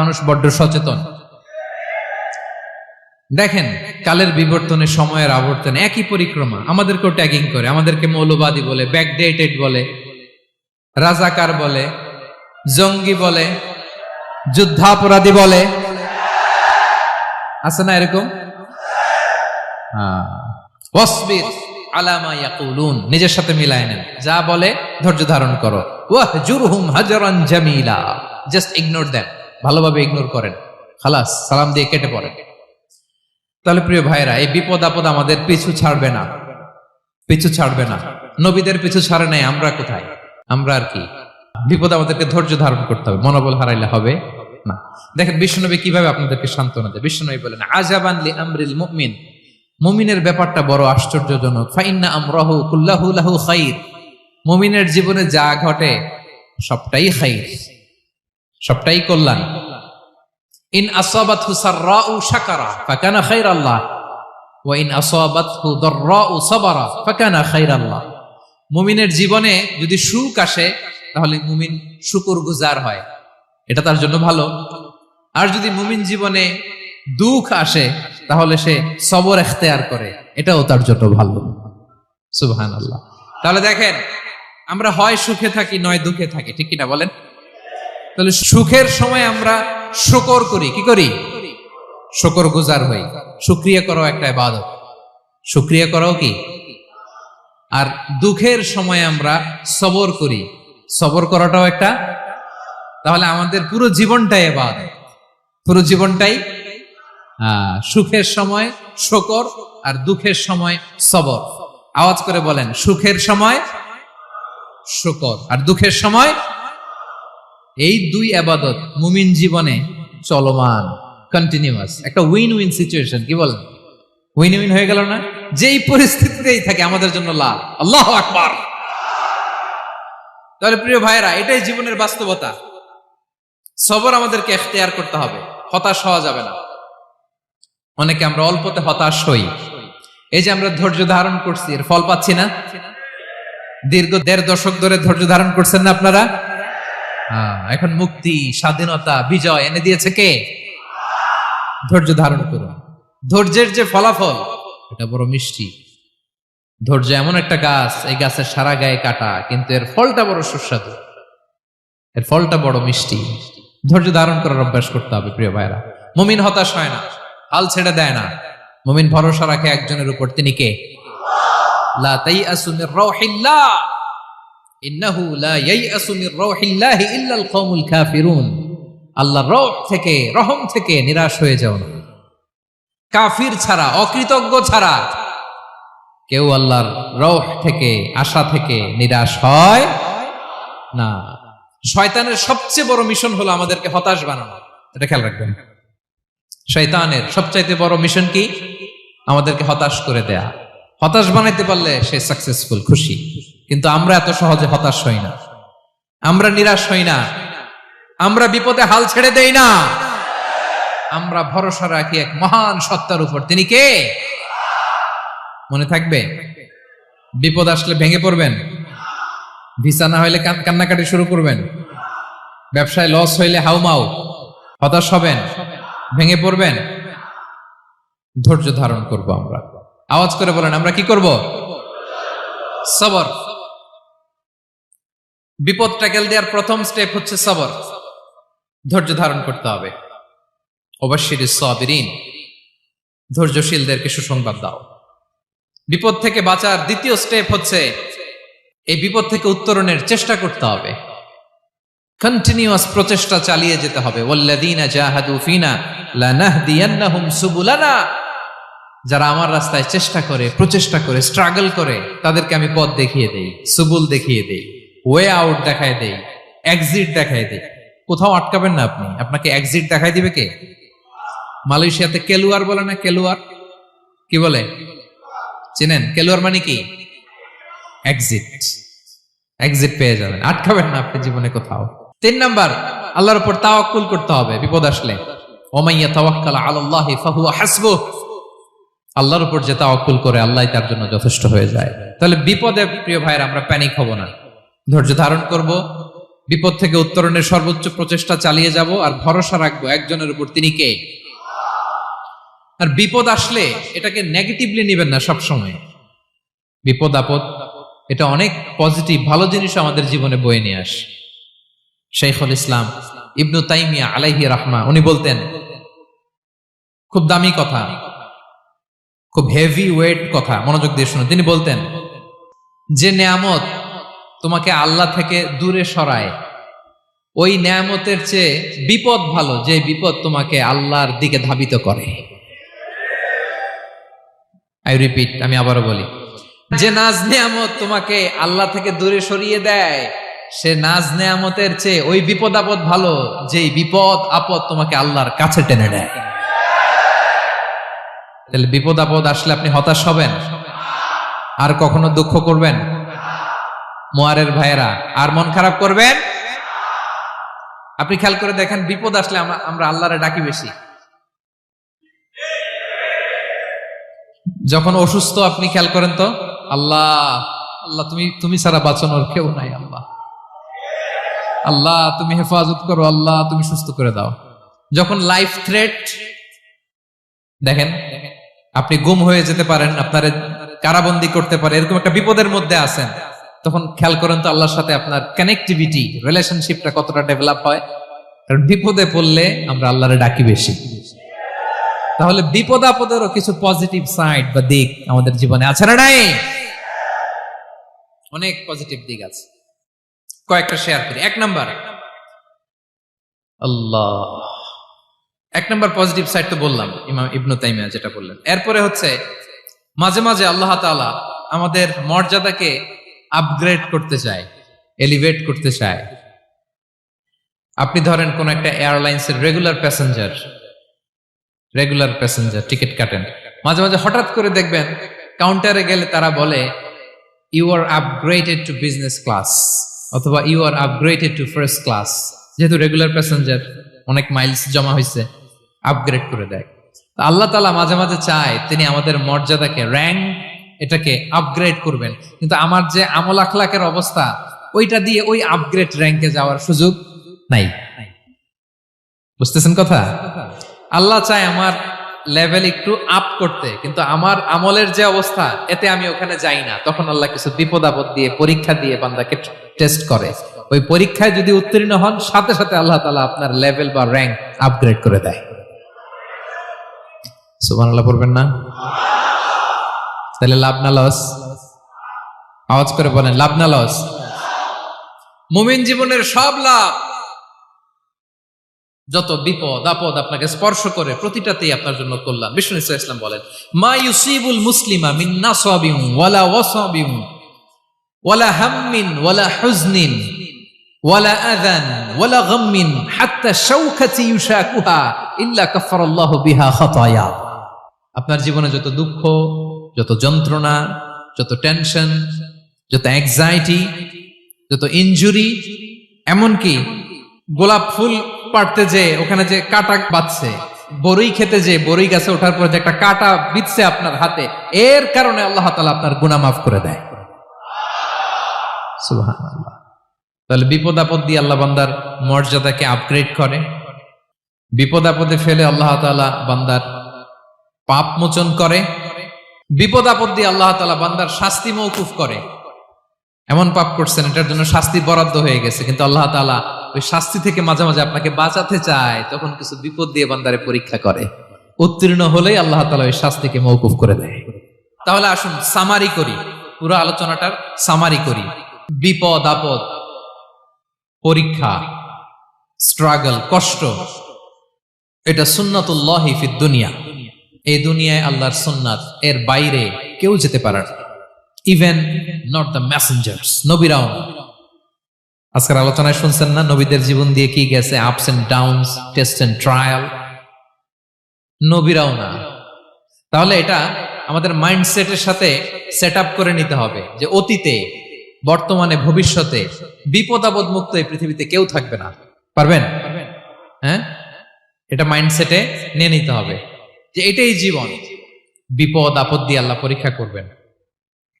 মানুষ বড্ড সচেতন। দেখেন, কালের বিবর্তনে সময়ের আবর্তনে, একই পরিক্রমা। আমাদেরকেও ট্যাগিং করে, আমাদেরকে মৌলবাদী বলে ব্যাকডেটেড বলে, রাজাকার বলে, জঙ্গি বলে, যুদ্ধাপরাধী বলে। আছে না এরকম? হ্যাঁ। আলামা ইয়াকুলুন, নিজের সাথে মিলায় নেন। যা বলে, ধৈর্য ধারণ করো। ওয়াহজুরহুম হাজারান জামিলা। জাস্ট ইগনোর দেন ভালোভাবে ইগনোর করেন। খালাস, সালাম দিয়ে কেটে পড়েন। তাহলে প্রিয় ভাইরা এই বিপদ আপদ আমাদের পিছু ছাড়বে না। পিছু ছাড়বে না। নবীদের পিছু ছাড়ে নাই, আমরা কোথায়? আমরা আর কি? বিপদ আমাদেরকে ধৈর্য ধারণ করতে হবে, মনোবল হারাইলে হবে না। দেখেন, বিশ্বনবী কীভাবে আপনাদেরকে সান্ত্বনা দেয়। বিশ্বনবী বলেন আজাবান লি আমরিল মুমিন। মুমিনের ব্যাপারটা বড় আশ্চর্যজনক। ফাইন্না আমরাহু কুল্লাহু লাহু খাইর। মুমিনের জীবনে যা ঘটে, সবটাই খাইর। সবটাই কল্যাণ। ইন আসাবাতহু সাররাউ শাকারা, ফাকানা খাইরাল্লাহ। ওয়া ইন আসাবাতহু দাররাউ সাবারা, ফাকানা খাইরাল্লাহ। মুমিনের জীবনে যদি সুখ আসে, তাহলে মুমিন শুকর গুজার হয়। এটা তার জন্য ভালো। আর যদি মুমিন জীবনে দুঃখ আসে, তাহলে সে সবর এখতেয়ার করে। এটাও তার জন্য ভালো। সুবহান আল্লাহ তাহলে দেখেন, আমরা হয় সুখে থাকি, নয় দুঃখে থাকি। ঠিক কিনা বলেন? তাহলে সুখের সময় আমরা শকর করি, কি করি? শকর গুজার হই। সুক্রিয়া করাও একটা ইবাদত। সুক্রিয়া করাও কি? আর দুঃখের সময় আমরা সবর করি। সবর করাটাও একটা? তাহলে আমাদের পুরো জীবনটাই এবাদত পুরো জীবনটাই সুখের সময় শকর আর দুঃখের সময় সবর। আওয়াজ করে বলেন, সুখের সময় শকর আর দুঃখের সময় এই দুই আবাদত মুমিন জীবনে চলমান কন্টিনিউয়াস একটা উইন উইন সিচুয়েশন কি বলেন? উইন উইন হয়ে গেল না? যেই পরিস্থিতিতেই থাকে, আমাদের জন্য লাভ। আল্লাহ আকবার। তাহলে প্রিয় ভাইরা এটাই জীবনের বাস্তবতা। সবর আমাদেরকে এখতিয়ার করতে হবে। হতাশ হওয়া যাবে না। অনেকে আমরা অল্পতে হতাশ হই। এই যে আমরা ধৈর্য ধারণ করছি, এর ফল পাচ্ছি না? দীর্ঘ দেড় দশক ধরে ধৈর্য ধারণ করছেন না আপনারা? এখন মুক্তি, স্বাধীনতা, বিজয় এনে দিয়েছে কে? ধৈর্য ধারণ করুন। ধৈর্যের যে ফলাফল, এটা বড় মিষ্টি। ধৈর্য এমন একটা গাছ, এই গাছের সারা গায়ে কাটা, কিন্তু এর ফলটা বড় সুস্বাদু। এর ফলটা বড় মিষ্টি। ধৈর্য ধারণ করার অভ্যাস করতে হবে, প্রিয় ভাইরা। মুমিন হতাশ হয় না, হাল ছেড়ে দেয় না। মুমিন ভরসা রাখে একজনের উপর, তিনি কে? লা তাইআসু মির রাউহিল্লাহ ইন্নাহু লা ইয়াইআসু মির রাউহিল্লাহি ইল্লাল কওমুল কাফিরুন। আল্লাহর রহ থেকে, রহম থেকে নিরাশ হয়ে যাও না। কাফির ছাড়া, অকৃতজ্ঞ ছাড়া কেউ আল্লাহর রহ থেকে, আশা থেকে নিরাশ হয় না। শয়তানের সবচেয়ে বড় মিশন হলো আমাদেরকে হতাশ বানানো। এটা খেয়াল রাখবেন। শয়তানের সবচাইতে বড় মিশন কি? আমাদেরকে হতাশ করে দেয়া। হতাশ বানাইতে পারলে সে সাকসেসফুল খুশি। কিন্তু আমরা এত সহজে হতাশ হই না। আমরা নিরাশ হই না। আমরা বিপদে হাল ছেড়ে দেই না। আমরা ভরসা রাখি এক মহান সত্তার উপর। তিনি কে? মনে থাকবে? বিপদ আসলে ভেঙে পড়বেন। ভিসা না হইলে কান্নাকাটি শুরু করবেন। ব্যবসায় লস হইলে হাউমাউ। হতাশ হবেন। ভেঙে পড়বেন। ধৈর্য ধারণ করব আমরা। আওয়াজ করে বলেন, আমরা কি করব? সবর। বিপদ ট্যাকেল দেওয়ার প্রথম স্টেপ হচ্ছে সবর। ধৈর্য ধারণ করতে হবে। অবশ্যই সাবিরিন। ধৈর্যশীলদেরকে সুসংবাদ দাও। বিপদ থেকে বাঁচার দ্বিতীয় স্টেপ হচ্ছে এই বিপদ থেকে উত্তরণের চেষ্টা করতে হবে। কন্টিনিউয়াস প্রচেষ্টা চালিয়ে যেতে হবে। জাহাদু ফিনা যারা আমার রাস্তায় চেষ্টা করে, প্রচেষ্টা করে স্ট্রাগল করে, তাদেরকে আমি পথ দেখিয়ে দেই, সুবুল দেখিয়ে দেই। ওয়ে আউট দেখায় দেই এক্সিট দেখায় দেই। কোথাও আটকাবেন না আপনি। আপনাকে এক্সিট দেখাই দিবে কে? মালয়েশিয়াতে কেলুয়ার বলে না কেলুয়ার? কি বলে? চেনেন? কেলুয়ার মানে কি? এক্সিট এক্সিট পেয়ে যাবেন। আটকাবেন না আপনি জীবনে কোথাও। তিন নাম্বার, আল্লাহর উপর তাওয়াক্কুল করতে হবে, বিপদ আসলে। ওমাইয়া তাওয়াক্কাল আলাল্লাহি ফাহুয়া হাসবুহ। আল্লাহর উপর যে তাওয়াক্কুল করে, আল্লাহ তার জন্য যথেষ্ট হয়ে যায়। তাহলে বিপদে, প্রিয় ভাইয়ের, আমরা প্যানিক হব না। ধৈর্য ধারণ করব, বিপদ থেকে উত্তরণের সর্বোচ্চ প্রচেষ্টা চালিয়ে যাব, আর ভরসা রাখব একজনের উপর। তিনি কে? আর বিপদ আসলে এটাকে নেগেটিভলি নেবেন না সবসময়। বিপদ, আপদ, এটা অনেক পজিটিভ ভালো জিনিস আমাদের জীবনে বয়ে নিয়ে আসে। শেখুল ইসলাম ইবনু তাইমিয়া আলাইহি রাহমা, উনি বলতেন, খুব দামি কথা, খুব হেভি ওয়েট কথা, মনোযোগ দিয়ে শুনুন। তিনি বলতেন, যে নেয়ামত তোমাকে আল্লাহ থেকে দূরে সরায়। ওই নেয়ামতের চেয়ে বিপদ ভালো, যে বিপদ তোমাকে আল্লাহর দিকে ধাবিত করে। আই রিপিট আমি আবারও বলি, যে নাজ নেয়ামত তোমাকে আল্লাহ থেকে দূরে সরিয়ে দেয়, সে নাজ নেয়ামতের চেয়ে ওই বিপদ আপদ ভালো, যেই বিপদ আপদ তোমাকে আল্লাহর কাছে টেনে নেয়। তাহলে বিপদ আপদ আসলে আপনি হতাশ হবেন? আর কখনো দুঃখ করবেন? মোয়ারের ভাইয়েরা, আর মন খারাপ করবেন? আপনি খেয়াল করে দেখেন, বিপদ আসলে আমরা আল্লাহরে ডাকি বেশি। যখন অসুস্থ, আপনি খেয়াল করেন তো? আল্লাহ আল্লাহ, তুমি তুমি ছাড়া বাঁচানোর কেউ নাই, আল্লাহ। আল্লাহ, তুমি হেফাজত করো, আল্লাহ, তুমি সুস্থ করে দাও। যখন লাইফ থ্রেট দেখেন, আপনি গুম হয়ে যেতে পারেন, আপনার কারাবন্দি করতে পারে, এরকম একটা বিপদের মধ্যে আছেন। তখন খেয়াল করেন তো আল্লাহর সাথে আপনার কানেক্টিভিটি রিলেশনশিপটা কতটা ডেভেলপ হয়। কারণ বিপদে পড়লে আমরা আল্লাহরে ডাকি বেশি। তাহলে বিপদ আপদেরও কিছু পজিটিভ সাইড বা দিক আমাদের জীবনে আছে না নাই? অনেক পজিটিভ দিক আছে। কয়েকটা শেয়ার করি। এক নাম্বার। আল্লাহ। এক নাম্বার পজিটিভ সাইড তো বললাম, ইমাম ইবনু তাইমিয়া যেটা বললেন। এরপরে হচ্ছে, মাঝে মাঝে আল্লাহ তাআলা আমাদের মর্যাদাকে আপগ্রেড করতে চায় এলিভেট করতে চায়। আপনি ধরেন কোন একটা এয়ারলাইন্সের regular passenger regular passenger ticket কাটেন। মাঝে মাঝে হঠাৎ করে দেখবেন কাউন্টারে গেলে তারা বলে you are upgraded to business class অথবা you are upgraded to first class যেহেতু রেগুলার প্যাসেঞ্জার অনেক মাইলস জমা হয়েছে আপগ্রেড করে দেয়। আল্লাহ তালা মাঝে মাঝে চায় তিনি আমাদের মর্যাদাকে র্যাঙ্ক এটাকে আপগ্রেড করবেন। কিন্তু আমার যে আমল আখলাকের অবস্থা, ওইটা দিয়ে ওই আপগ্রেড র্যাঙ্কে যাওয়ার সুযোগ নাই। বুঝতেছেন কথা? আল্লাহ চায় আমার লেভেল একটু আপ করতে, কিন্তু আমার আমলের যে অবস্থা, এতে আমি ওখানে যাই না। তখন আল্লাহ কিছু বিপদ আপদ দিয়ে, পরীক্ষা দিয়ে বান্দাকে টেস্ট করে। ওই পরীক্ষায় যদি উত্তীর্ণ হন, সাথে সাথে আল্লাহ তালা আপনার লেভেল বা র্যাঙ্ক আপগ্রেড করে দেয়। সুবান আল্লাহ পড়বেন না? তাহলে লাভ না লস? আওয়াজ করে বলেন, লাভ না লস? মুমিন জীবনের সব লাভ। যত বিপদ, আপদ আপনাকে স্পর্শ করে, প্রতিটাতেই আপনার জন্য কল্যাণ। বিষ্ণু ইসলাম বলেন, মা ইউসিবুল মুসলিমা মিন নাসাবিন ওয়ালা ওয়াসাবিন ওয়ালা হাম্মিন ওয়ালা হুজনিন ওয়ালা আযান ওয়ালা গাম্মিন হাত্তা শাওকাতি ইউশাকুহা ইল্লা কাফারাল্লাহু বিহা খাতায়া। আপনার জীবনে যত দুঃখ যত যন্ত্রণা, যত টেনশন যত অ্যাংজাইটি যত ইনজুরি এমনকি গোলাপ ফুল পাড়তে যে, ওখানে যে কাটা বাঁচছে বরই খেতে যে বড়ই গাছে ওঠার পর যে একটা কাটা বিচ্ছে আপনার হাতে, এর কারণে আল্লাহ তালা আপনার গুণা মাফ করে দেয়। তাহলে বিপদ আপদ দিয়ে আল্লাহ বান্দার মর্যাদাকে আপগ্রেড করে। বিপদ আপদে ফেলে আল্লাহ তালা বান্দার পাপ মোচন করে। বিপদ আপদ দিয়ে আল্লাহ তালা বান্দার শাস্তি মৌকুফ করে। এমন পাপ করছেন, এটার জন্য শাস্তি বরাদ্দ হয়ে গেছে, কিন্তু আল্লাহ তালা ওই শাস্তি থেকে মাঝে মাঝে আপনাকে বাঁচাতে চায়, তখন কিছু বিপদ দিয়ে বান্দারে পরীক্ষা করে। উত্তীর্ণ হলেই আল্লাহ তালা ওই শাস্তিকে মৌকুফ করে দেয়। তাহলে আসুন, সামারি করি। পুরো আলোচনাটার সামারি করি। বিপদ, আপদ, পরীক্ষা, স্ট্রাগল, কষ্ট, এটা সুন্নাতুল্লাহ ফিদ দুনিয়া। এই দুনিয়ায় আল্লাহর সুন্নাত, এর বাইরে কেউ যেতে পারে না। ইভেন নট দ্য মেসেঞ্জার্স নবীরাও আজকের আলোচনায় শুনছেন না, নবীদের জীবন দিয়ে কি গেছে ups and downs test and trial নবীরাও না। তাহলে এটা আমাদের মাইন্ডসেটের সাথে সেট করে নিতে হবে যে অতীতে, বর্তমানে, ভবিষ্যতে বিপদ মুক্ত এই পৃথিবীতে কেউ থাকবে না। পারবেন? হ্যাঁ? এটা মাইন্ডসেটে নিয়ে নিতে হবে। যে এটাই জীবন। বিপদ, আপদ দিয়ে আল্লাহ পরীক্ষা করবেন।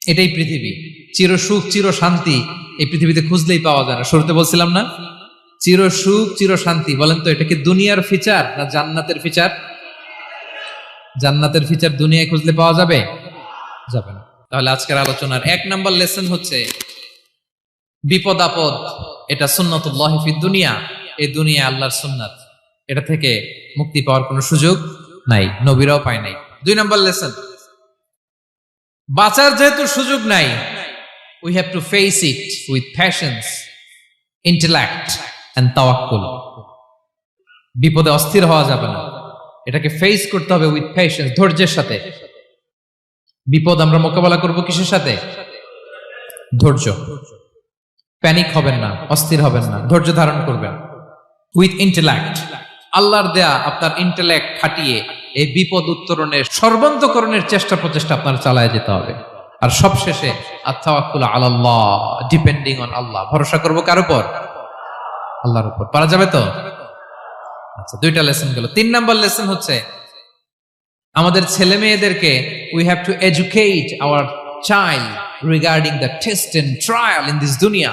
এটাই পৃথিবী। চির সুখ, চির শান্তি এই পৃথিবীতে খুঁজলেই পাওয়া যায় না। শুরুতে বলছিলাম না? চির সুখ, চির শান্তি। বলেন তো, এটা কি দুনিয়ার ফিচার না জান্নাতের ফিচার? জান্নাতের ফিচার দুনিয়ায় খুঁজলে পাওয়া যাবে? যাবে না। তাহলে আজকের আলোচনার এক নাম্বার লেসন হচ্ছে, বিপদ, আপদ, এটা সুন্নতুল্লাহ ফি দুনিয়া। এই দুনিয়া আল্লাহর সুন্নাত। এটা থেকে মুক্তি পাওয়ার কোনো সুযোগ নাই, নবীরাও পায় নাই। দুই নম্বর লেসন বাঁচার যেহেতু সুযোগ নাই we have to face it with passions intellect and তাওয়াক্কুল বিপদে অস্থির হওয়া যাবে না। এটাকে ফেস করতে হবে উইথ প্যাশন ধৈর্যের সাথে। বিপদ আমরা মোকাবেলা করব কিসের সাথে? ধৈর্য। প্যানিক হবেন না, অস্থির হবেন না, ধৈর্য ধারণ করবেন। উইথ ইন্টেলেক্ট আল্লাহর দেয়া আপনার ইন্টেলেক্ট খাটিয়ে এই বিপদ উত্তরণের সর্বান্তকরণের চেষ্টা প্রচেষ্টা আপনার চালায় যেতে হবে। আর সবশেষে আত্মাওয়াক্কুল আল্লাহ ডিপেন্ডিং অন আল্লাহ। ভরসা করব কার উপর? আল্লাহর উপর। পারা যাবে তো? আচ্ছা দুইটা লেসন গেল। তিন নাম্বার লেসন হচ্ছে, আমাদের ছেলে মেয়েদেরকে we have to educate our child regarding the test and trial in this দুনিয়া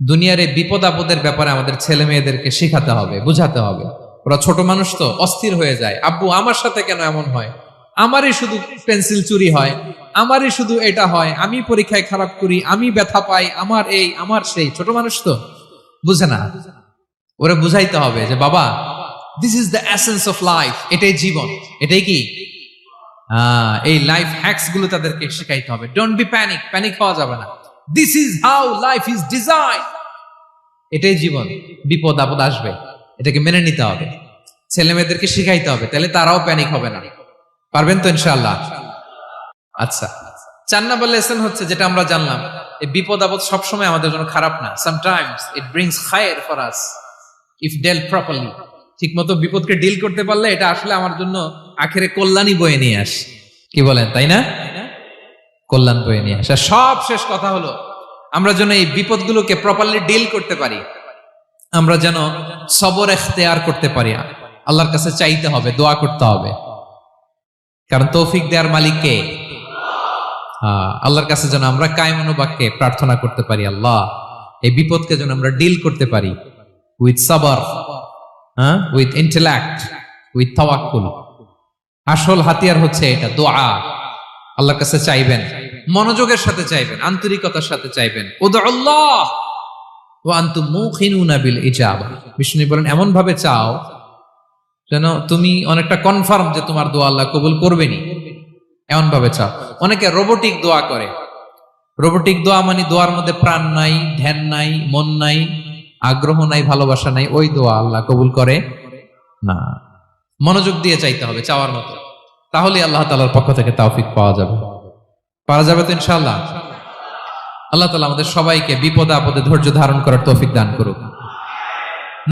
দুনিয়ার এই বিপদ আপদের ব্যাপারে আমাদের ছেলে মেয়েদেরকে শেখাতে হবে, বুঝাতে হবে। ওরা ছোট মানুষ তো, অস্থির হয়ে যায়। আব্বু, আমার সাথে কেন এমন হয়? আমারই শুধু পেন্সিল চুরি হয়, আমারই শুধু এটা হয়, আমি পরীক্ষায় খারাপ করি, আমি ব্যথা পাই, আমার এই, আমার সেই। ছোট মানুষ তো, বুঝে না। ওরা বুঝাইতে হবে যে, বাবা this is the essence of life এটাই জীবন, এটাই কি? এই লাইফ হ্যাক্সগুলো তাদেরকে শেখাইতে হবে। ডোন্ট বি প্যানিক প্যানিক হওয়া যাবে না। This is how life is design এটাই জীবন। বিপদ, আপদ আসবে। এটাকে মেনে নিতে হবে। ছেলে মেয়েদেরকে শিখাইতে হবে। তাহলে তারাও প্যানিক হবে না। পারবেন তো ইনশাআল্লাহ? আচ্ছা। চার নাম্বার লেসন হচ্ছে যেটা আমরা জানলাম, এই বিপদ, আপদ সবসময় আমাদের জন্য খারাপ না। Sometimes it brings Khayer for us if dealt properly ঠিক মতো বিপদকে ডিল করতে পারলে এটা আসলে আমার জন্য আখেরে কল্যাণই বয়ে নিয়ে আস। কি বলেন, তাই না? কল্যাণ বয়ে নিয়ে আসে। সব শেষ কথা হলো আমরা যেন এই বিপদগুলোকে প্রপারলি ডিল করতে পারি। আমরা যেন সবর এখতেয়ার করতে পারি। আল্লাহর কাছে চাইতে হবে দোয়া করতে হবে। কারণ তৌফিক দেওয়ার মালিক কে? আহ, আল্লাহর কাছে যেন আমরা কায়মনোবাক্যে প্রার্থনা করতে পারি আল্লাহ। এই বিপদকে যেন আমরা ডিল করতে পারি। উইথ সাবার হ্যাঁ উইথ ইন্টেলেক্ট উইথ তাওয়াক্কুল আসল হাতিয়ার হচ্ছে এটা দোয়া। আল্লাহর কাছে চাইবেন, মনোযোগের সাথে চাইবেন, আন্তরিকতার সাথে চাইবেন। আল্লাহ ও আন্তু বিল ইজাবা। বিষ্ণু বলেন এমন ভাবে চাও যেন তুমি অনেকটা কনফার্ম যে তোমার দোয়া আল্লাহ কবুল করবেনি এমন ভাবে চাও। অনেকে রোবোটিক দোয়া করে। রোবোটিক দোয়া মানে দোয়ার মধ্যে প্রাণ নাই, ধ্যান নাই, মন নাই, আগ্রহ নাই, ভালোবাসা নাই, ওই দোয়া আল্লাহ কবুল করে না। মনোযোগ দিয়ে চাইতে হবে, চাওয়ার মতো। তাহলে আল্লাহ তালার পক্ষ থেকে তাওফিক পাওয়া যাবে। পাওয়া যাবে তো ইনশাল্লাহ আল্লাহ তালা আমাদের সবাইকে বিপদে আপদে ধৈর্য ধারণ করার তৌফিক দান করুক।